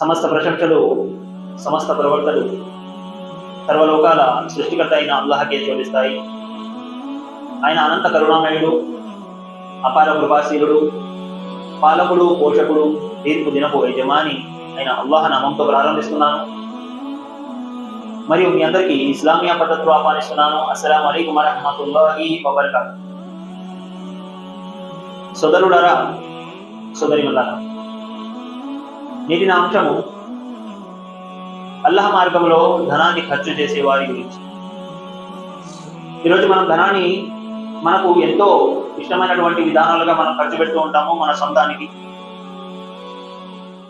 సమస్త ప్రశంసలు సమస్త ప్రవర్తలు సర్వలోకాల సృష్టికర్త అయిన అల్లాహకే శోభిస్తాయి ఆయన అనంత కరుణామయుడు అపార కృపాశీలుడు పాలకుడు పోషకుడు తీర్పు దినపు యజమాని అయిన అల్లాహ నామంతో ప్రారంభిస్తున్నాను. మరియు మీ అందరికీ ఇస్లామియా పద్ధతిలో ఆహ్వానిస్తున్నాను. అస్సలం అలైకుం వరహమతుల్లాహి వబర్కాతు. సోదరుడారా సోదరిమల్లారా నేటి నా అంశము అల్లాహ్ మార్గంలో ధనాన్ని ఖర్చు చేసే వారి గురించి. ఈరోజు మనం ధనాన్ని మనకు ఎంతో ఇష్టమైనటువంటి విధానాలుగా మనం ఖర్చు పెడుతూ ఉంటాము మన సొంతానికి.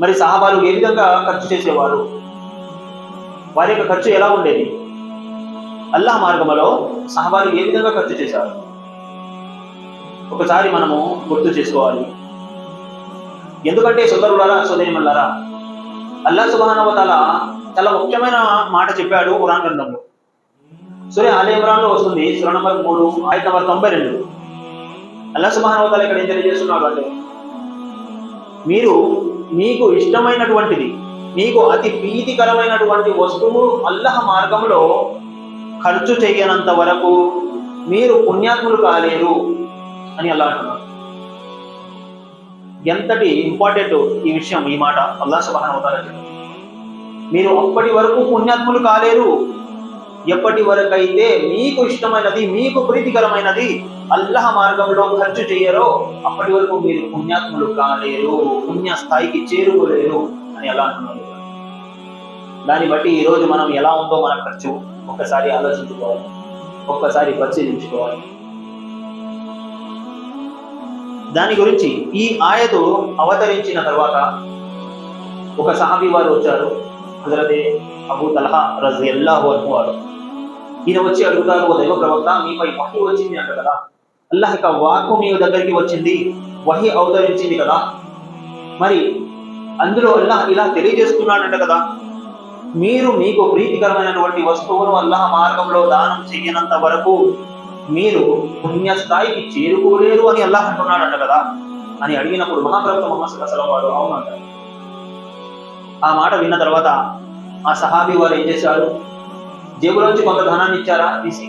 మరి సహాబాలు ఏ విధంగా ఖర్చు చేసేవారు? వారి యొక్క ఖర్చు ఎలా ఉండేది? అల్లాహ్ మార్గంలో సహబాలు ఏ విధంగా ఖర్చు చేశారు? ఒకసారి మనము గుర్తు చేసుకోవాలి. ఎందుకంటే సోదరులారా సోదరిమల్లారా అల్లా సుబానవతాల చాలా ముఖ్యమైన మాట చెప్పాడు కురాన్ గ్రంథంలో. సూర్య ఆలయ వస్తుంది సుర నంబర్ మూడు ఆయన నంబర్ తొంభై రెండు. అల్లా సుబానవతాల ఇక్కడ ఏం తెలియజేస్తున్నాడు అంటే మీరు మీకు ఇష్టమైనటువంటిది మీకు అతి ప్రీతికరమైనటువంటి వస్తువు అల్లహ మార్గంలో ఖర్చు చేయనంత వరకు మీరు పుణ్యాత్ములు కాలేరు అని అల్లా అంటున్నారు ఎంతటి ఇంపార్టెంట్ ఈ విషయం ఈ మాట? అల్లా సుబాన్ మీరు అప్పటి వరకు పుణ్యాత్ములు కాలేరు. ఎప్పటి వరకు అయితే మీకు ఇష్టమైనది మీకు ప్రీతికరమైనది అల్లహ మార్గంలో ఖర్చు చేయరో అప్పటి వరకు మీరు పుణ్యాత్ములు కాలేరు పుణ్య స్థాయికి చేరుకోలేరు అని ఎలా అంటున్నారు దాన్ని బట్టి ఈరోజు మనం ఎలా ఉందో మన ఖర్చు ఒక్కసారి ఆలోచించుకోవాలి. ఒక్కసారి పరిశీలించుకోవాలి. దాని గురించి ఈ ఆయతు అవతరించిన తర్వాత ఒక సహాబీ వారు వచ్చారు హజరతే అబూ తలహా రజి అల్లాహు అనువారు ఈయన వచ్చి అడుగుతారు ఓ దైవ ప్రవక్త మీపై వహి వచ్చింది అంట కదా. అల్లాహ్ యొక్క వాక్కు మీ దగ్గరికి వచ్చింది వహి అవతరించింది కదా. మరి అందులో అల్లాహ్ ఇలా తెలియజేస్తున్నాడంట కదా మీరు మీకు ప్రీతికరమైనటువంటి వస్తువును అల్లాహ్ మార్గంలో దానం చేయనంత వరకు మీరు పుణ్యస్థాయికి చేరుకోలేరు అని అల్లాహ్ అంటున్నాడంట కదా అని అడిగినప్పుడు మహాప్రభు మొహమ్మద్ అసలం వారు అవునంటారు ఆ మాట విన్న తర్వాత ఆ సహాబీ వారు ఏం చేశారు? జేబులోంచి కొంత ధనాన్ని ఇచ్చారా? తీసి.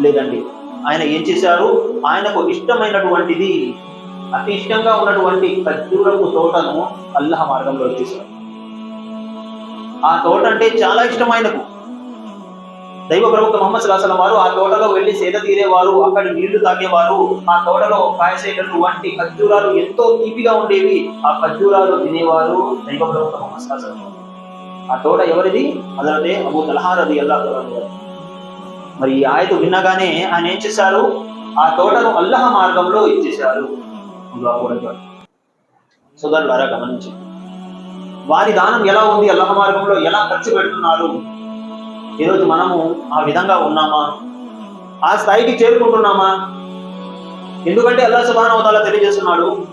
లేదండి. ఆయన ఏం చేశారు? ఆయనకు ఇష్టమైనటువంటిది అతి ఇష్టంగా ఉన్నటువంటి ఖర్జూరపు తోటను అల్లహ మార్గంలో ఇచ్చేశారు ఆ తోట అంటే చాలా ఇష్టం ఆయనకు. దైవ ప్రవక్త మహమ్మద్ సలాసలం వారు ఆ తోటలో వెళ్ళి సేద తీరేవారు అక్కడ నీళ్ళు తాగేవారు. ఆ తోటలో కాయసేటటువంటి ఖర్జూరాలు ఎంతో తీపిగా ఉండేవి. ఆ ఖర్జూరాలు తినేవారు దైవ ప్రవక్త మహమ్మద్ సలాసలం ఆ తోట ఎవరిది? అదనదే అబూ తలహారది అల్లా మరి ఈ ఆయత విన్నగానే ఆయన ఏం చేశారు? ఆ తోటను అల్లహ మార్గంలో ఇచ్చేశారు. సోదరులారా గమనించి వారి దానం ఎలా ఉంది? అల్లహ మార్గంలో ఎలా ఖర్చు పెడుతున్నారు? ఈరోజు మనము ఆ విధంగా ఉన్నామా? ఆ స్థాయికి చేరుకుంటున్నామా? ఎందుకంటే అల్లా సుబాన్ అవతాల తెలియజేస్తున్నాడు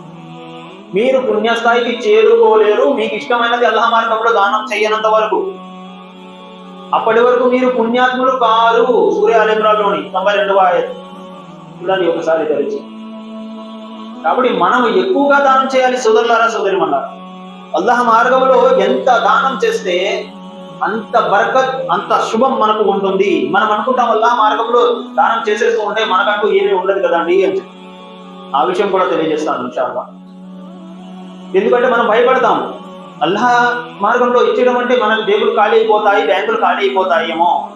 మీరు పుణ్యస్థాయికి చేరుకోలేరు మీకు ఇష్టమైనది అల్లాహ మార్గంలో దానం చేయనంత వరకు. అప్పటి వరకు మీరు పుణ్యాత్ములు కారు సూర్య అలిమ్రాల్లోని తొంభై రెండవ చూడండి ఒకసారి తెలిసి కాబట్టి మనం ఎక్కువగా దానం చేయాలి సోదరులారా సోదరి అల్లాహ మార్గంలో ఎంత దానం చేస్తే అంత బరకత్ అంత శుభం మనకు ఉంటుంది. మనం అనుకుంటాం అల్లాహ మార్గంలో దానం చేసేస్తూ ఉంటే మనకంటూ ఏమీ ఉండదు కదండి అని చెప్పి. ఆ విషయం కూడా తెలియజేస్తాను ఇన్షాల్లా ఎందుకంటే మనం భయపడతాము. అల్లా మార్గంలో ఇచ్చడం అంటే మనకు జేబులు ఖాళీ అయిపోతాయి బ్యాంకులు ఖాళీ అయిపోతాయేమో.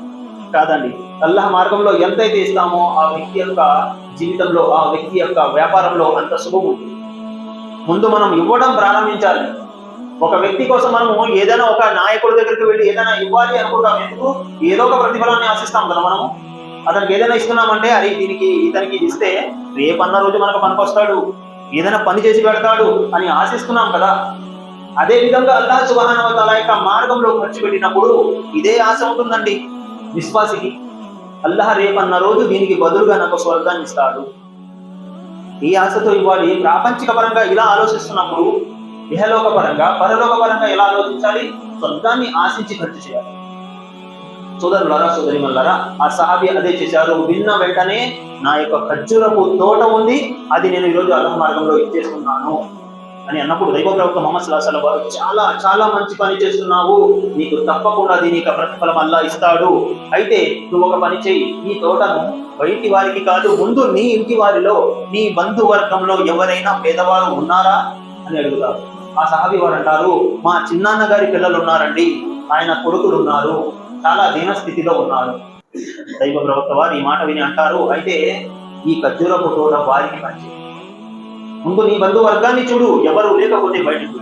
కాదండి. అల్లాహ మార్గంలో ఎంతైతే ఇస్తామో ఆ వ్యక్తి యొక్క జీవితంలో ఆ వ్యక్తి యొక్క వ్యాపారంలో అంత శుభం ఉంటుంది. ముందు మనం ఇవ్వడం ప్రారంభించాలి. ఒక వ్యక్తి కోసం మనము ఏదైనా ఒక నాయకుడి దగ్గరికి వెళ్ళి ఏదైనా ఇవ్వాలి అనుకుంటాం. ఎందుకు? ఏదో ఒక ప్రతిఫలాన్ని ఆశిస్తాం కదా మనము. అతనికి ఏదైనా ఇస్తున్నామంటే అరే దీనికి ఇతనికి ఇది ఇస్తే రేపన్న రోజు మనకు పనికొస్తాడు. ఏదైనా పని చేసి పెడతాడు అని ఆశిస్తున్నాం కదా. అదే విధంగా అల్లా సుబహానవతాల యొక్క మార్గంలో ఖర్చు పెట్టినప్పుడు ఇదే ఆశ ఉంటుందండి. విశ్వాసికి. అల్లాహ్ రేపన్న రోజు దీనికి బదులుగా నాకు స్వర్గాన్ని ఇస్తాడు. ఈ ఆశతో ఇవ్వాలి? ప్రాపంచిక పరంగా ఇలా ఆలోచిస్తున్నప్పుడు ఇహలోక పరంగా పరలోక పరంగా ఎలా ఆలోచించాలి? స్వర్గాన్ని ఆశించి ఖర్చు చేయాలి. సోదరులారా సోదరి మల్లారా ఆ సహాబి అదే చేశారు. విన్న వెంటనే నా యొక్క ఖర్జూరపు తోట ఉంది. అది నేను ఈరోజు అల్లాహ్ మార్గంలో ఇచ్చేస్తున్నాను అని అన్నప్పుడు దైవ ప్రవక్త మొహమ్మద్ సల్లాహ్ వారు చాలా చాలా మంచి పని చేస్తున్నావు. నీకు తప్పకుండా దీనికి ప్రతిఫలం అల్లా ఇస్తాడు. అయితే నువ్వు ఒక పని చేయి నీ తోటను బయటి వారికి కాదు ముందు నీ ఇంటి వారిలో నీ బంధువర్గంలో ఎవరైనా పేదవారు ఉన్నారా? అని అడుగుతారు. ఆ సహాబీ వారు అంటారు మా చిన్నాన్న గారి పిల్లలు ఉన్నారండి ఆయన కొడుకులు ఉన్నారు చాలా దీన స్థితిలో ఉన్నారు. దైవ ప్రవక్త వారు ఈ మాట విని అంటారు అయితే ఈ ఖర్జూరపు తోట వారికి మంచి ముందు నీ బంధువర్గాన్ని చూడు ఎవరు లేకపోతే బయటకు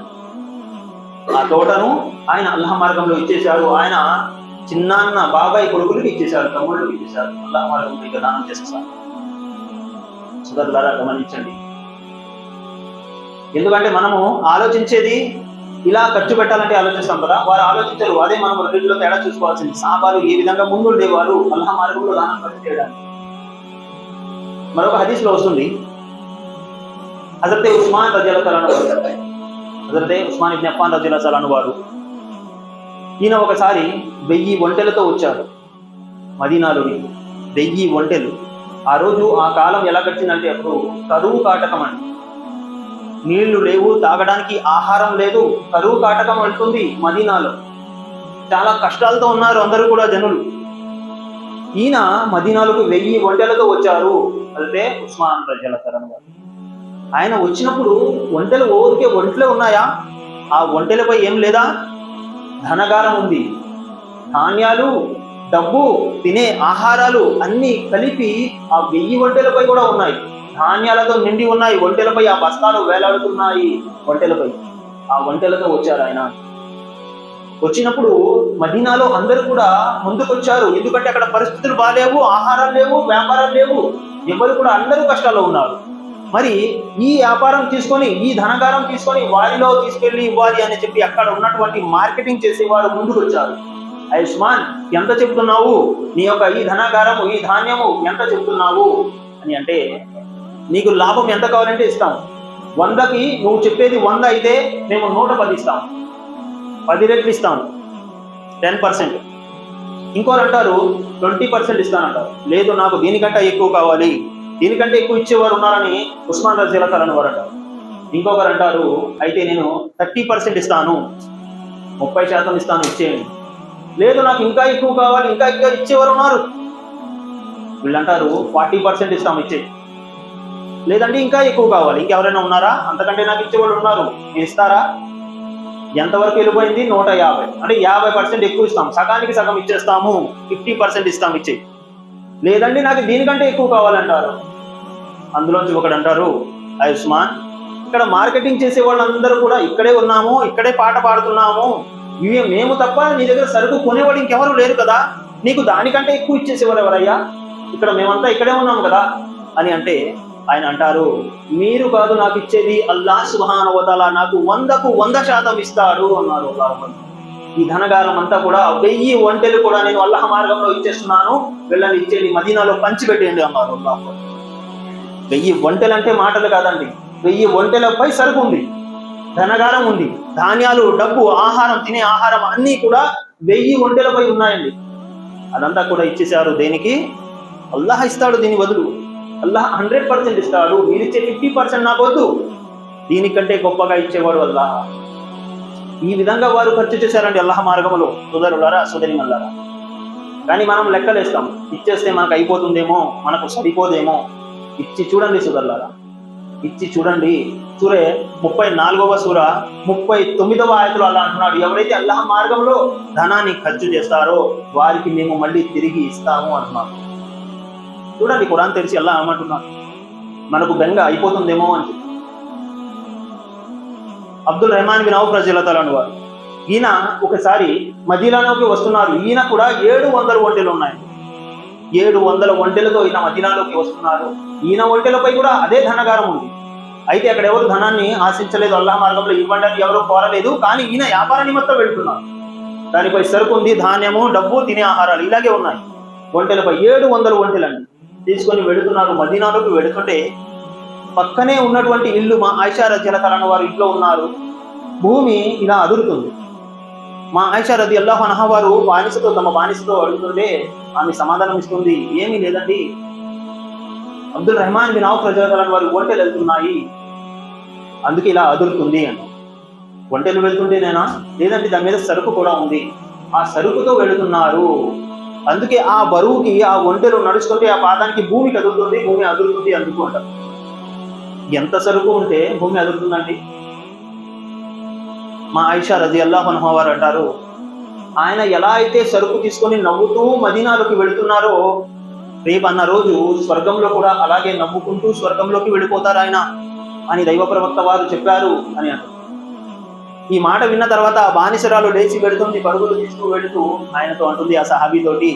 ఆ తోటను ఆయన అల్లాహ్ మార్గంలో ఇచ్చేశారు ఆయన చిన్నాన్న బాబాయ్ కొడుకులకు ఇచ్చేశారు తమ్ముళ్ళకి ఇచ్చేశారు అల్లాహ్ మార్గంలో దానం చేస్తారు సుదరులారా గమనించండి. ఎందుకంటే మనము ఆలోచించేది ఇలా ఖర్చు పెట్టాలంటే ఆలోచిస్తాం కదా. వారు ఆలోచించరు అదే మనం రెండింటిలో తేడా చూసుకోవాల్సింది. సాబాలు ఏ విధంగా ముందుండేవారు అల్లా మార్గంలో దానం ఖర్చు చేయడానికి. మరొక హదీస్లో వస్తుంది. హజరతే ఉస్మాన్ రజలతలను హజరతే ఉస్మాన్ జ్ఞాపాన్ అఫ్ఫాన్ రజలతలను వారు. ఈయన ఒకసారి వెయ్యి ఒంటెలతో వచ్చారు మదీనాలోని. వెయ్యి ఒంటెలు. ఆ రోజు ఆ కాలం ఎలా గడిచిందంటే అప్పుడు కరువు కాటకం అండి. నీళ్ళు లేవు తాగడానికి ఆహారం లేదు కరువు కాటకం వెళ్తుంది మదీనాలో. చాలా కష్టాలతో ఉన్నారు అందరూ కూడా జనులు. ఈయన మదీనాలకు వెయ్యి ఒంటెలతో వచ్చారు. అంటే ఉస్మాన్ ప్రజల తరం ఆయన వచ్చినప్పుడు ఒంటెలు ఓరికే ఒంట్లో ఉన్నాయా? ఆ ఒంటెలపై ఏం లేదా? ధనగారం ఉంది. ధాన్యాలు డబ్బు తినే ఆహారాలు అన్నీ కలిపి ఆ వెయ్యి ఒంటెలపై కూడా ఉన్నాయి. ధాన్యాలతో నిండి ఉన్నాయి ఒంటెలపై ఆ బస్తాలు వేలాడుతున్నాయి. ఒంటెలపై. ఆ ఒంటెలతో వచ్చారు ఆయన. వచ్చినప్పుడు మదీనాలో అందరూ కూడా ముందుకొచ్చారు. ఎందుకంటే అక్కడ పరిస్థితులు బాగాలేవు ఆహారం లేవు వ్యాపారం లేవు. ఎవరు కూడా అందరూ కష్టాల్లో ఉన్నారు. మరి ఈ వ్యాపారం తీసుకొని ఈ ధనగారం తీసుకొని వారిలో తీసుకెళ్ళి ఇవ్వాలి అని చెప్పి అక్కడ ఉన్నటువంటి మార్కెటింగ్ చేసేవారు ముందుకు వచ్చారు ఆయుష్మాన్ ఎంత చెప్తున్నావు? నీ యొక్క ఈ ధనగారము ఈ ధాన్యము ఎంత చెప్తున్నావు? అని అంటే నీకు లాభం ఎంత కావాలంటే ఇస్తాం. వందకి నువ్వు చెప్పేది వంద అయితే మేము నూట పది ఇస్తాం. పది రెట్లు ఇస్తాం టెన్ పర్సెంట్. ఇంకోరు అంటారు ట్వంటీ పర్సెంట్ ఇస్తానంటారు. లేదు నాకు దీనికంటే ఎక్కువ కావాలి. దీనికంటే ఎక్కువ ఇచ్చేవారు ఉన్నారని ఉస్మాన్ రజీలకాలని వారు అంటారు. ఇంకొకరు అంటారు అయితే నేను థర్టీ పర్సెంట్ ఇస్తాను. ముప్పై శాతం ఇస్తాను ఇచ్చేయండి. లేదు నాకు ఇంకా ఎక్కువ కావాలి ఇంకా ఎక్కువ ఇచ్చేవారు ఉన్నారు. వీళ్ళంటారు ఫార్టీ పర్సెంట్ ఇస్తాం ఇచ్చేయండి లేదంటే ఇంకా ఎక్కువ కావాలి. ఇంకెవరైనా ఉన్నారా? అంతకంటే నాకు ఇచ్చేవాళ్ళు ఉన్నారు. మీరు ఇస్తారా? ఎంతవరకు వెళ్ళిపోయింది? నూట యాభై. అంటే యాభై పర్సెంట్ ఎక్కువ ఇస్తాం. సగానికి సగం ఇచ్చేస్తాము. ఫిఫ్టీ పర్సెంట్ ఇస్తాం ఇచ్చే. లేదండి నాకు దీనికంటే ఎక్కువ కావాలంటారు. అందులోంచి ఒకడు అంటారు ఆయుష్మాన్ ఇక్కడ మార్కెటింగ్ చేసే వాళ్ళందరూ కూడా ఇక్కడే ఉన్నాము ఇక్కడే పాట పాడుతున్నాము. మేము తప్ప నీ దగ్గర సరుకు కొనేవాడు ఇంకెవరు లేరు కదా. నీకు దానికంటే ఎక్కువ ఇచ్చేసేవారు ఎవరయ్యా? ఇక్కడ మేమంతా ఇక్కడే ఉన్నాం కదా. అని అంటే ఆయన అంటారు మీరు కాదు నాకు ఇచ్చేది అల్లా సుహాన నాకు వందకు వంద శాతం ఇస్తాడు అన్నారు ఈ ధనగారం అంతా కూడా వెయ్యి ఒంటెలు కూడా నేను అల్లహ మార్గంలో ఇచ్చేస్తున్నాను వెళ్ళని ఇచ్చేది మదీనాలో పంచిపెట్టేయండి అన్నారు అల్లాహ్ వెయ్యి ఒంటెలు అంటే మాటలు కాదండి వెయ్యి ఒంటెలపై సరుకు ఉంది ధనగారం ఉంది ధాన్యాలు డబ్బు ఆహారం తినే ఆహారం అన్నీ కూడా వెయ్యి ఒంటెలపై ఉన్నాయండి. అదంతా కూడా ఇచ్చేశారు దేనికి? అల్లాహ్ ఇస్తాడు దీని బదులు. అల్లా హండ్రెడ్ పర్సెంట్ ఇస్తాడు. మీరు ఇచ్చే ఫిఫ్టీ పర్సెంట్ నాకు వద్దు. దీనికంటే గొప్పగా ఇచ్చేవాడు అల్లాహ్. ఈ విధంగా వారు ఖర్చు చేశారండి అల్లాహ్ మార్గంలో. సుధరులారా సుదరి మల్లారా కానీ మనం లెక్కలేస్తాం. ఇచ్చేస్తే మనకు అయిపోతుందేమో మనకు సరిపోదేమో. ఇచ్చి చూడండి సుదరులారా. ఇచ్చి చూడండి. సూరే ముప్పై నాలుగవ సూర ముప్పై తొమ్మిదవ ఆయతలు అలా అంటున్నాడు. ఎవరైతే అల్లాహ్ మార్గంలో ధనాన్ని ఖర్చు చేస్తారో వారికి మేము మళ్ళీ తిరిగి ఇస్తాము అంటున్నాడు. చూడండి కురాన్ తెలిసి అల్లా ఏమంటున్నాడు మనకు బెంగ అయిపోతుందేమో అని చెప్పి. అబ్దుల్ రెహమాన్ బిన్ ఔఫ్ రజీలతలను వారు ఈయన ఒకసారి మదీనాలోకి వస్తున్నారు. ఈయన కూడా ఏడు వందల ఒంటెలు ఉన్నాయి. ఏడు వందల ఒంటెలతో ఈయన మదీనాలోకి వస్తున్నారు. ఈయన ఒంటెలపై కూడా అదే ధనగారం ఉంది. అయితే అక్కడ ఎవరు ధనాన్ని ఆశించలేదు అల్లాహ్ మార్గంలో ఇవ్వండి అని ఎవరు కోరలేదు కానీ ఈయన వ్యాపార నిమిత్తం వెళ్తున్నారు. దానిపై సరుకు ఉంది ధాన్యము డబ్బు తినే ఆహారాలు ఇలాగే ఉన్నాయి. ఒంటెలపై ఏడు వందల ఒంటెలండి తీసుకొని వెళుతున్నారు. మదీనాలోకి వెళుతుంటే పక్కనే ఉన్నటువంటి ఇల్లు మా ఆయిషా రజలతలను వారు ఇంట్లో ఉన్నారు. భూమి ఇలా అదురుతుంది. మా ఆయిషా అల్లాహ్ అనహా వారు బానిసతో తమ బానిసతో అడుగుతుంటే ఆమె సమాధానం ఇస్తుంది. ఏమీ లేదండి. అబ్దుల్ రెహమాన్ బిన్ ప్రజల రజలతలను వారి ఒంటెలు వెళ్తున్నాయి. అందుకే ఇలా అదురుతుంది అని ఒంటెలు వెళ్తుంటేనేనా? లేదంటే దాని మీద సరుకు కూడా ఉంది. ఆ సరుకుతో వెళుతున్నారు. అందుకే ఆ బరువుకి ఆ ఒంటెలు నడుచుకుంటే ఆ పాదానికి భూమి కదులుతుంది భూమి అదురుతుంది అందుకు అంటారు. ఎంత సరుకు ఉంటే భూమి అదురుతుందండి? మా ఆయిషా రజి అల్లాహ్ వారు అంటారు ఆయన ఎలా అయితే సరుకు తీసుకొని నవ్వుతూ మదీనాలోకి వెళుతున్నారో రేపు అన్న రోజు స్వర్గంలో కూడా అలాగే నవ్వుకుంటూ స్వర్గంలోకి వెళ్ళిపోతారు ఆయన అని దైవ ప్రవక్త వారు చెప్పారు అని అంటారు. ఈ మాట విన్న తర్వాత బానిసరాలు లేచి వెళుతుంది పరుగులు తీసుకు వెళుతూ ఆయనతో అంటుంది ఆ సహాబీతోటి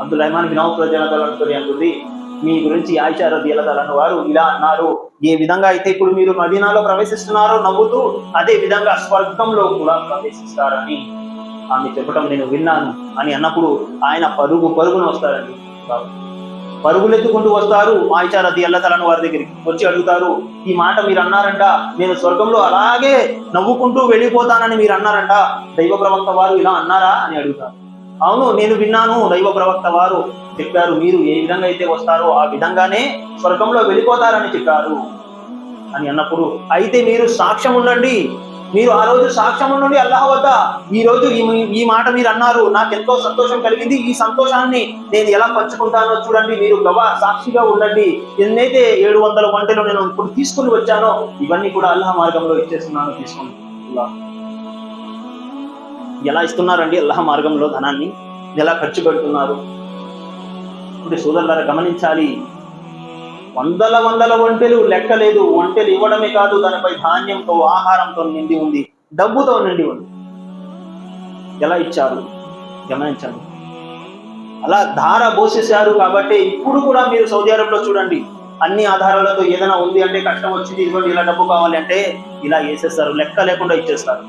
అబ్దుల్ రహమాన్ బినౌఫ్ ప్రజలతో అంటుంది మీ గురించి ఆయిషా రది వారు ఇలా అన్నారు ఏ విధంగా అయితే ఇప్పుడు మీరు మదీనాలో ప్రవేశిస్తున్నారో నవ్వుతూ అదే విధంగా స్వర్గంలో కూడా ప్రవేశిస్తారని ఆమె చెప్పడం నేను విన్నాను అని అన్నప్పుడు ఆయన పరుగు పరుగున వస్తారండి పరుగులెత్తుకుంటూ వస్తారు. ఆయిషా అల్లతలను వారి దగ్గరికి వచ్చి అడుగుతారు ఈ మాట మీరు అన్నారంట నేను స్వర్గంలో అలాగే నవ్వుకుంటూ వెళ్ళిపోతానని మీరు అన్నారంట. దైవ ప్రవక్త వారు ఇలా అన్నారా? అని అడుగుతారు. అవును నేను విన్నాను దైవ ప్రవక్త వారు చెప్పారు. మీరు ఏ విధంగా అయితే వస్తారో ఆ విధంగానే స్వర్గంలో వెళ్ళిపోతారని చెప్పారు. అని అన్నప్పుడు అయితే మీరు సాక్ష్యం ఉండండి మీరు ఆ రోజు సాక్ష్యం నుండి అల్లాహ్ వద్ద. ఈ రోజు ఈ మాట మీరు అన్నారు. నాకు ఎంతో సంతోషం కలిగింది. ఈ సంతోషాన్ని నేను ఎలా పంచుకుంటానో చూడండి. మీరు గవా సాక్షిగా ఉండండి. ఎన్నైతే ఏడు వందల వంటలు నేను ఇప్పుడు తీసుకుని వచ్చానో ఇవన్నీ కూడా అల్లాహ్ మార్గంలో ఇచ్చేస్తున్నాను. తీసుకుని ఎలా ఇస్తున్నారండి అల్లాహ మార్గంలో ధనాన్ని? ఎలా ఖర్చు పెడుతున్నారు? ఇప్పుడు సోదరులారా గమనించాలి. వందల వందల ఒంటెలు లెక్క లేదు ఒంటెలు ఇవ్వడమే కాదు దానిపై ధాన్యంతో ఆహారంతో నిండి ఉంది. డబ్బుతో నిండి ఉంది. ఎలా ఇచ్చారు? గమనించండి. అలా ధార పోసేశారు కాబట్టి ఇప్పుడు కూడా మీరు సౌదీ అరబ్లో చూడండి. అన్ని ఆధారాలతో ఏదైనా ఉంది అంటే కష్టం వచ్చింది ఇవ్వండి ఇలా డబ్బు కావాలి అంటే ఇలా వేసేస్తారు. లెక్క లేకుండా ఇచ్చేస్తారు.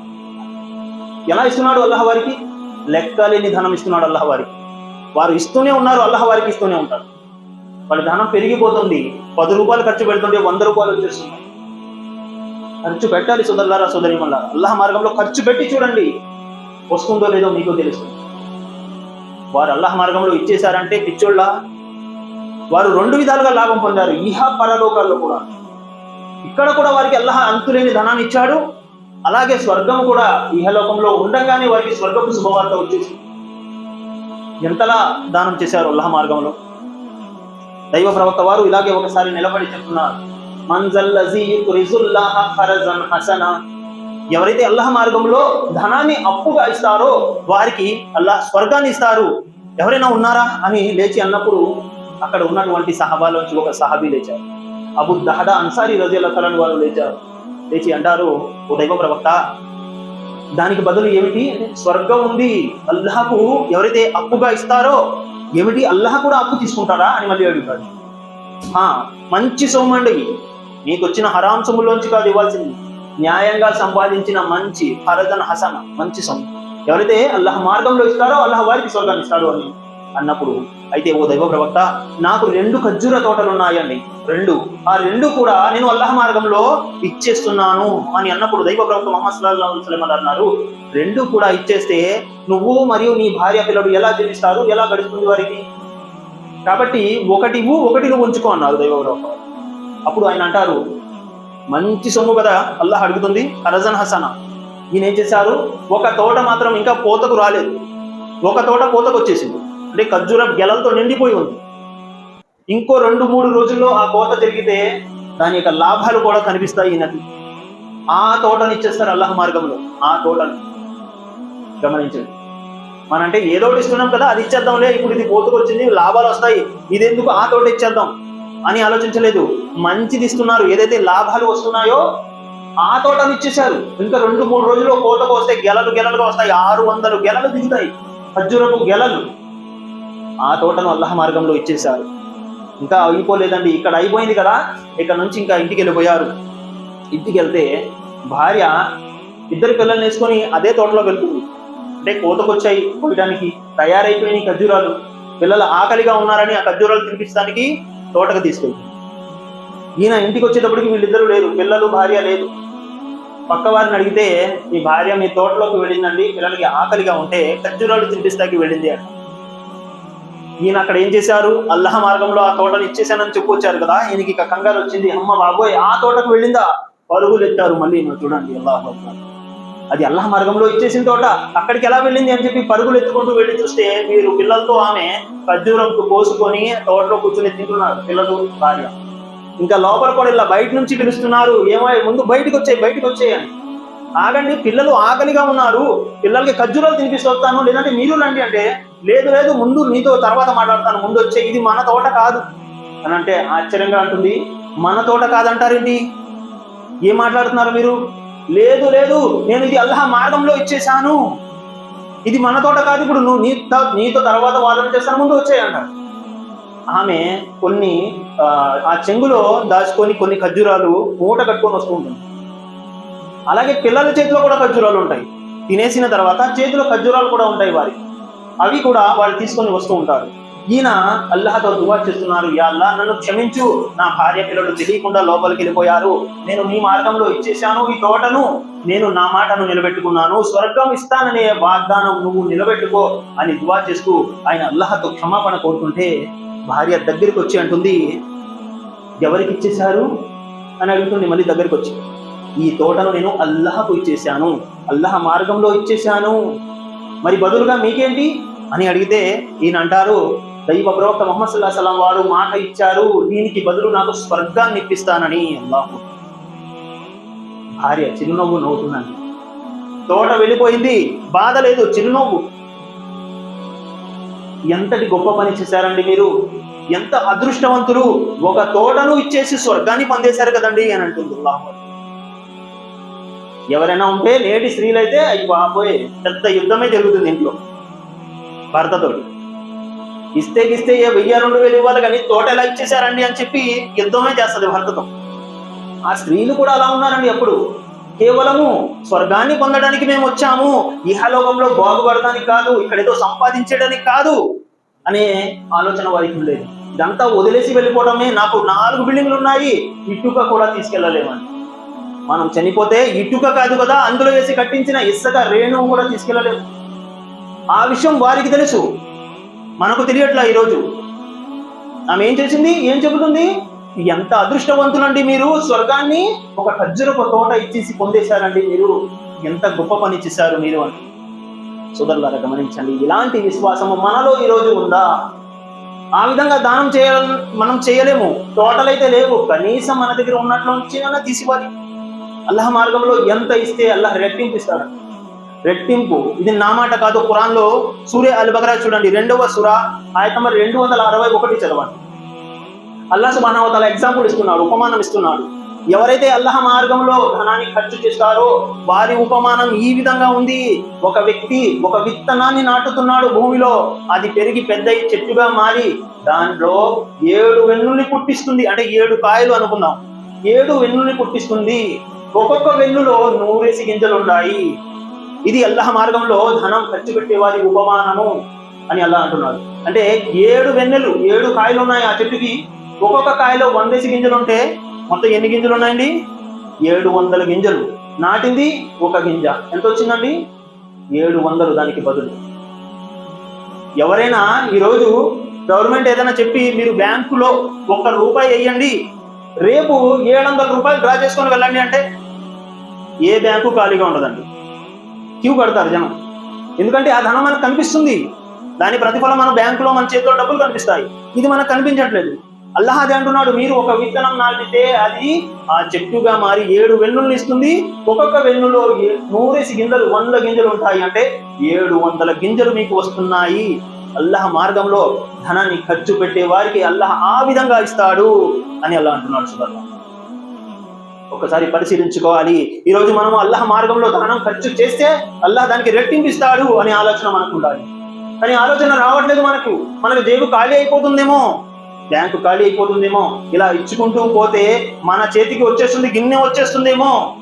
ఎలా ఇస్తున్నాడు అల్లహ వారికి? లెక్క లేని ధనం ఇస్తున్నాడు అల్లహ వారికి. వారు ఇస్తూనే ఉన్నారు అల్లహ వారికి ఇస్తూనే ఉంటారు. వాళ్ళ ధనం పెరిగిపోతుంది. పది రూపాయలు ఖర్చు పెడుతుంటే వంద రూపాయలు వచ్చేస్తుంది ఖర్చు పెట్టాలి సోదరులారా సోదరి వల్ల అల్లాహ మార్గంలో ఖర్చు పెట్టి చూడండి. వస్తుందో లేదో మీకు తెలుస్తుంది వారు అల్లాహ మార్గంలో ఇచ్చేశారంటే పిచ్చోళ్ళ? వారు రెండు విధాలుగా లాభం పొందారు. ఈహా పరలోకాల్లో కూడా. ఇక్కడ కూడా వారికి అల్లాహ అంతులేని ధనాన్ని ఇచ్చాడు. అలాగే స్వర్గం కూడా ఇహలోకంలో ఉండగానే వారికి స్వర్గపు శుభవార్త వచ్చేసి ఎంతలా దానం చేశారు అల్లాహ మార్గంలో? దైవ ప్రవక్త వారు ఇలాగే ఒకసారి నిలబడి చెప్తున్నారు. ఎవరైతే అల్లాహ్ మార్గంలో ధనాన్ని అప్పుగా ఇస్తారో వారికి అల్లాహ్ స్వర్గాన్ని ఇస్తారు. ఎవరైనా ఉన్నారా? అని లేచి అన్నప్పుడు అక్కడ ఉన్నటువంటి సహబాలోంచి ఒక సహాబీ లేచారు. అబు దహదా అన్సారీ రజీల తలని వారు లేచారు. లేచి అంటారు ఓ దైవ ప్రవక్త దానికి బదులు ఏమిటి? స్వర్గం ఉంది. అల్లాహకు ఎవరైతే అప్పుగా ఇస్తారో ఏమిటి? అల్లాహ్ కూడా అప్పు తీసుకుంటారా అని మళ్ళీ అడుగుతాడు. మంచి సొమ్ము అండి మీకు వచ్చిన హరాం సొమ్ములోంచి కాదు ఇవ్వాల్సింది. న్యాయంగా సంపాదించిన మంచి హరజన్ హసన మంచి సొమ్ము. ఎవరైతే అల్లాహ్ మార్గంలో ఇస్తారో అల్లాహ్ వారికి స్వర్గాన్ని ఇస్తాడు అని అన్నప్పుడు అయితే ఓ దైవ ప్రవక్త నాకు రెండు ఖర్జూర తోటలు ఉన్నాయండి రెండు. ఆ రెండు కూడా నేను అల్లాహ్ మార్గంలో ఇచ్చేస్తున్నాను అని అన్నప్పుడు దైవ ప్రవక్త మొహమ్మద్ సల్లాహు అన్నారు. రెండు కూడా ఇచ్చేస్తే నువ్వు మరియు నీ భార్య పిల్లలు ఎలా జీవిస్తారు? ఎలా గడుస్తుంది వారికి కాబట్టి ఒకటి ఇవ్వు ఒకటి నువ్వు ఉంచుకో అన్నారు దైవ ప్రవక్త. అప్పుడు ఆయన అంటారు మంచి సొమ్ము కదా అల్లాహ్ అడుగుతుంది హరజన్ హసన. ఈయన ఏం చేశారు? ఒక తోట మాత్రం ఇంకా పోతకు రాలేదు. ఒక తోట పోతకు వచ్చేసింది. అంటే ఖర్జూరం గెలలతో నిండిపోయి ఉంది. ఇంకో రెండు మూడు రోజుల్లో ఆ కోత జరిగితే దాని యొక్క లాభాలు కూడా కనిపిస్తాయి ఈయనకి ఆ తోటని ఇచ్చేస్తారు అల్లహ మార్గంలో. ఆ తోటను గమనించండి. మనంటే ఏదో ఒకటి ఇస్తున్నాం కదా అది ఇచ్చేద్దాంలే ఇప్పుడు ఇది పోతుకొచ్చింది లాభాలు వస్తాయి ఇదెందుకు ఆ తోట ఇచ్చేద్దాం అని ఆలోచించలేదు. మంచిది ఇస్తున్నారు ఏదైతే లాభాలు వస్తున్నాయో ఆ తోటను ఇచ్చేశారు. ఇంకా రెండు మూడు రోజుల్లో కోతకు వస్తే గెలలు గెలలుగా వస్తాయి. ఆరు వందలు గెలలు దిగుతాయి. ఖర్జూరపు గెలలు. ఆ తోటను అల్లహ మార్గంలో ఇచ్చేశారు. ఇంకా అయిపోలేదండి. ఇక్కడ అయిపోయింది కదా? ఇక్కడ నుంచి ఇంకా ఇంటికి వెళ్ళిపోయారు. ఇంటికి వెళ్తే భార్య ఇద్దరు పిల్లల్ని వేసుకొని అదే తోటలో వెళ్తుంది. అంటే కోతకొచ్చాయి కోయడానికి తయారైపోయినాయి ఖర్జూరాలు. పిల్లలు ఆకలిగా ఉన్నారని ఆ ఖర్జూరాలు తినిపించడానికి తోటకు తీసుకెళ్తుంది. ఈయన ఇంటికి వచ్చేటప్పటికి వీళ్ళిద్దరూ లేరు. పిల్లలు భార్య లేదు. పక్క వారిని అడిగితే మీ భార్య మీ తోటలోకి వెళ్ళిందండి. పిల్లలకి ఆకలిగా ఉంటే ఖర్జూరాలు తినిపిస్తాకి వెళ్ళింది అంటే. ఈయన అక్కడ ఏం చేశారు? అల్లహ మార్గంలో ఆ తోటను ఇచ్చేసానని చెప్పుకొచ్చారు కదా? ఈయనకి ఇక కంగారు వచ్చింది. అమ్మ బాబోయ్ ఆ తోటకు వెళ్ళిందా? పరుగులు ఎత్తారు మళ్ళీ చూడండి అల్లాహ్ అది అల్లాహ్ మార్గంలో ఇచ్చేసిన తోట. అక్కడికి ఎలా వెళ్ళింది అని చెప్పి పరుగులు ఎత్తుకుంటూ వెళ్ళి చూస్తే మీరు పిల్లలతో ఆమె ఖర్జూరంకు కోసుకొని తోటలో కూర్చొని తింటున్నారు. పిల్లలు భార్య. ఇంకా లోపల కూడా ఇలా బయట నుంచి పిలుస్తున్నారు. ఏమై ముందు బయటకు వచ్చాయి బయటకు వచ్చాయి ఆగండి పిల్లలు ఆకలిగా ఉన్నారు. పిల్లలకి ఖర్జూరాలు తినిపిస్తాను లేదంటే మీరు రండి అంటే లేదు లేదు ముందు నీతో తర్వాత మాట్లాడతాను. ముందు వచ్చే ఇది మన తోట కాదు. అని అంటే ఆశ్చర్యంగా అంటుంది. మన తోట కాదంటారేంటి? ఏం మాట్లాడుతున్నారు మీరు? లేదు లేదు నేను ఇది అల్లాహ్ మార్గంలో ఇచ్చేసాను ఇది మన తోట కాదు. ఇప్పుడు నువ్వు నీ నీతో తర్వాత వాదన చేస్తాను ముందు వచ్చాయంటారు ఆమె కొన్ని ఆ, చెంగులో దాచుకొని కొన్ని ఖర్జూరాలు మూట కట్టుకొని వస్తూ ఉంటుంది. అలాగే పిల్లల చేతిలో కూడా ఖర్జూరాలు ఉంటాయి. తినేసిన తర్వాత చేతిలో ఖర్జూరాలు కూడా ఉంటాయి వారి అవి కూడా వాళ్ళు తీసుకొని వస్తూ ఉంటారు. ఈయన అల్లాహతో దువా చేస్తున్నారు. యా నన్ను క్షమించు. నా భార్య పిల్లలు తెలియకుండా లోపలికి వెళ్ళిపోయారు. నేను నీ మార్గంలో ఇచ్చేశాను. ఈ తోటను నేను నా మాటను నిలబెట్టుకున్నాను. స్వర్గం ఇస్తాననే వాగ్దానం నువ్వు నిలబెట్టుకో అని దువా చేస్తూ ఆయన అల్లాహతో క్షమాపణ కోరుతుంటే భార్య దగ్గరికి వచ్చి అంటుంది ఎవరికి ఇచ్చేశారు? అని అడుగుతుంది మళ్ళీ దగ్గరికి వచ్చి. ఈ తోటను నేను అల్లహకు ఇచ్చేశాను. అల్లహ మార్గంలో ఇచ్చేశాను. మరి బదులుగా మీకేంటి? అని అడిగితే ఈయన అంటారు దైవ ప్రవక్త మొహమ్మద్ సుల్లా సలం వారు మాట ఇచ్చారు దీనికి బదులు నాకు స్వర్గాన్ని ఇప్పిస్తానని అల్లాహు భార్య చిరునవ్వు నవ్వుతున్నాను తోట వెళ్ళిపోయింది బాధ లేదు చిరునవ్వు. ఎంతటి గొప్ప పని చేశారండి మీరు? ఎంత అదృష్టవంతులు? ఒక తోటను ఇచ్చేసి స్వర్గాన్ని పొందేశారు కదండి అని అంటుంది ఎవరైనా ఉంటే నేటి స్త్రీలైతే అయ్యి బాబోయ్ పెద్ద యుద్ధమే జరుగుతుంది ఇంట్లో. భర్తతోటి. ఇస్తే ఇస్తే ఏ వెయ్యి రెండు వేలు ఇవ్వాలి కానీ తోట ఎలా ఇచ్చేసారండి అని చెప్పి యుద్ధమే చేస్తుంది భర్తతో. ఆ స్త్రీలు కూడా అలా ఉన్నారండి అప్పుడు కేవలము స్వర్గాన్ని పొందడానికి మేము వచ్చాము. ఇహలోకంలో బాగుపడడానికి కాదు ఇక్కడ ఏదో సంపాదించడానికి కాదు అనే ఆలోచన వారికి ఉండేది. ఇదంతా వదిలేసి వెళ్ళిపోవడమే నాకు నాలుగు బిల్డింగ్లు ఉన్నాయి ఇటుక కూడా తీసుకెళ్ళలేమని. మనం చనిపోతే ఇటుక కాదు కదా అందులో వేసి కట్టించిన ఇసుక రేణువు కూడా తీసుకెళ్ళలేము ఆ విషయం వారికి తెలుసు. మనకు తెలియట్లా ఈరోజు. ఆమె ఏం చేసింది? ఏం చెబుతుంది? ఎంత అదృష్టవంతులండి మీరు. స్వర్గాన్ని ఒక ఖర్జురపు తోట ఇచ్చేసి పొందేశారండి మీరు. ఎంత గొప్ప పని చేశారు మీరు అని. సోదరులారా గమనించండి. ఇలాంటి విశ్వాసము మనలో ఈరోజు ఉందా? ఆ విధంగా దానం చేయ మనం చేయలేము. తోటలైతే లేవు. కనీసం మన దగ్గర ఉన్నట్లు నుంచి తీసివ్వాలి. అల్లాహ్ మార్గంలో ఎంత ఇస్తే అల్లాహ్ రెట్టింపు ఇస్తాడు. రెట్టింపు. ఇది నా మాట కాదు ఖురాన్లో సూర్య అల్ బకరా చూడండి. రెండవ సురా ఆయత మరి రెండు వందల అరవై ఒకటి చదవండి. అల్లాహ్ సుబానవతాల ఎగ్జాంపుల్ ఇస్తున్నాడు ఉపమానం ఇస్తున్నాడు. ఎవరైతే అల్లహ మార్గంలో ధనాన్ని ఖర్చు చేస్తారో వారి ఉపమానం ఈ విధంగా ఉంది. ఒక వ్యక్తి ఒక విత్తనాన్ని నాటుతున్నాడు భూమిలో అది పెరిగి పెద్ద చెట్టుగా మారి దాంట్లో ఏడు వెన్నుల్ని పుట్టిస్తుంది. అంటే ఏడు కాయలు అనుకుందాం. ఏడు వెన్నుల్ని పుట్టిస్తుంది. ఒక్కొక్క వెన్నులో నూరేసి గింజలు ఉన్నాయి ఇది అల్లాహ మార్గంలో ధనం ఖర్చు పెట్టే వారి ఉపమానము అని అల్లా అంటున్నాడు. అంటే ఏడు వెన్నెలు ఏడు కాయలు ఉన్నాయి ఆ చెట్టుకి. ఒక్కొక్క కాయలో వందేసి గింజలు ఉంటే మొత్తం ఎన్ని గింజలు ఉన్నాయండి? ఏడు వందల గింజలు. నాటింది ఒక గింజ. ఎంత వచ్చిందండి? ఏడు వందలు దానికి బదులు. ఎవరైనా ఈరోజు గవర్నమెంట్ ఏదైనా చెప్పి మీరు బ్యాంకులో ఒక్క రూపాయి వేయండి రేపు ఏడు వందల రూపాయలు డ్రా చేసుకొని వెళ్ళండి అంటే ఏ బ్యాంకు ఖాళీగా ఉండదండి. క్యూ కడతారు జనం. ఎందుకంటే ఆ ధనం మనకు కనిపిస్తుంది. దాని ప్రతిఫలం మన బ్యాంకులో మన చేతిలో డబ్బులు కనిపిస్తాయి. ఇది మనకు కనిపించట్లేదు. అల్లాహ్ అంటున్నాడు మీరు ఒక విత్తనం నాటితే అది ఆ చెట్టుగా మారి ఏడు వెన్నులను ఇస్తుంది. ఒక్కొక్క వెన్నులో నూరేసి గింజలు వంద గింజలు ఉంటాయి. అంటే ఏడు వందల గింజలు మీకు వస్తున్నాయి. అల్లాహ్ మార్గంలో ధనాన్ని ఖర్చు పెట్టే వారికి అల్లాహ్ ఆ విధంగా ఇస్తాడు అని అల్లా అంటున్నాడు సుధర్మ ఒకసారి పరిశీలించుకోవాలి ఈ రోజు మనం అల్లాహ్ మార్గంలో ధనం ఖర్చు చేస్తే అల్లాహ్ దానికి రెట్టింపిస్తాడు అనే ఆలోచన మనకు ఉండాలి కానీ ఆలోచన రావట్లేదు మనకు. మనకు జేబు ఖాళీ అయిపోతుందేమో? బ్యాంకు ఖాళీ అయిపోతుందేమో? ఇలా ఇచ్చుకుంటూ పోతే మన చేతికి వచ్చేస్తుంది గిన్నె వచ్చేస్తుందేమో?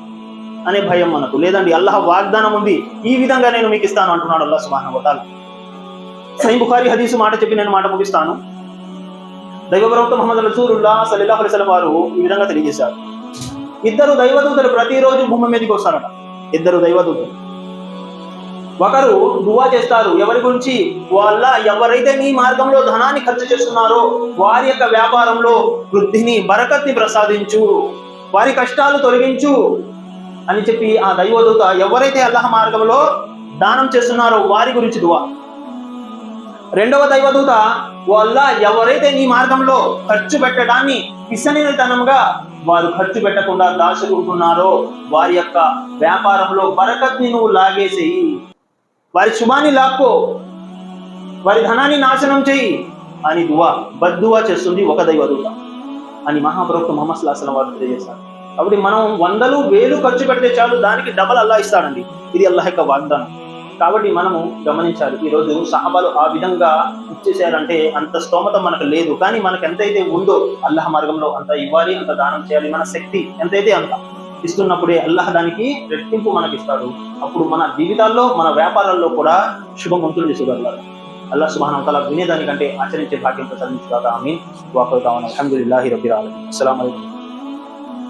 అనే భయం మనకు. లేదండి అల్లాహ్ వాగ్దానం ఉంది. ఈ విధంగా నేను మీకు ఇస్తాను అంటున్నాడు అల్లా సుబ్హానహు వ తఆలా. బుఖారి హదీసు మాట చెప్పి నేను మాట ముగిస్తాను. దైవ ప్రవక్త మహమ్మద్ రసూరుల్లా సల్లల్లాహు అలైహి వారు ఈ విధంగా తెలియజేశారు. ఇద్దరు దైవదూతలు ప్రతిరోజు భూమి మీదకి వస్తారట. ఇద్దరు దైవదూతలు. ఒకరు దువా చేస్తారు. ఎవరి గురించి? వాళ్ళ ఎవరైతే నీ మార్గంలో ధనాన్ని ఖర్చు చేస్తున్నారో వారి యొక్క వ్యాపారంలో వృద్ధిని బరకత్ని ప్రసాదించు వారి కష్టాలు తొలగించు అని చెప్పి ఆ దైవదూత ఎవరైతే అల్లహ మార్గంలో దానం చేస్తున్నారో వారి గురించి దువా రెండవ దైవదూత వల్ల ఎవరైతే నీ మార్గంలో ఖర్చు పెట్టడాన్ని పిసనితనంగా వారు ఖర్చు పెట్టకుండా దాచుకుంటున్నారో వారి యొక్క వ్యాపారంలో బరకత్ని నువ్వు లాగేసేయి. వారి శుభాన్ని లాక్కో. వారి ధనాన్ని నాశనం చేయి అని దువా బద్దువా చేస్తుంది ఒక దైవదూత. అని మహాప్రవక్త ముహమ్మద్ సుల్లాహం వారు తెలియజేశారు. కాబట్టి మనం వందలు వేలు ఖర్చు పెడితే చాలు దానికి డబల్ అల్లా ఇస్తాడండి. ఇది అల్లాహ్ యొక్క వాగ్దానం. కాబట్టి మనము గమనించాలి. ఈ రోజు సహబాలు ఆ విధంగా ఇచ్చేసారంటే అంత స్తోమత మనకు లేదు. కానీ మనకు ఎంతైతే ఉందో అల్లాహ్ మార్గంలో అంత ఇవ్వాలి అంత దానం చేయాలి మన శక్తి ఎంతైతే అంత ఇస్తున్నప్పుడే అల్లాహ్ దానికి రెట్టింపు మనకి ఇస్తాడు అప్పుడు మన జీవితాల్లో మన వ్యాపారాల్లో కూడా శుభం చేసుకోగలరు అల్లా అల్లాహ్ తల వినేదానికంటే ఆచరించే భాగ్యం ప్రసాదించుగాక. ఆమె వాఖరు దావన అల్హమ్దులిల్లాహి రబ్బిల్ ఆలమీన్.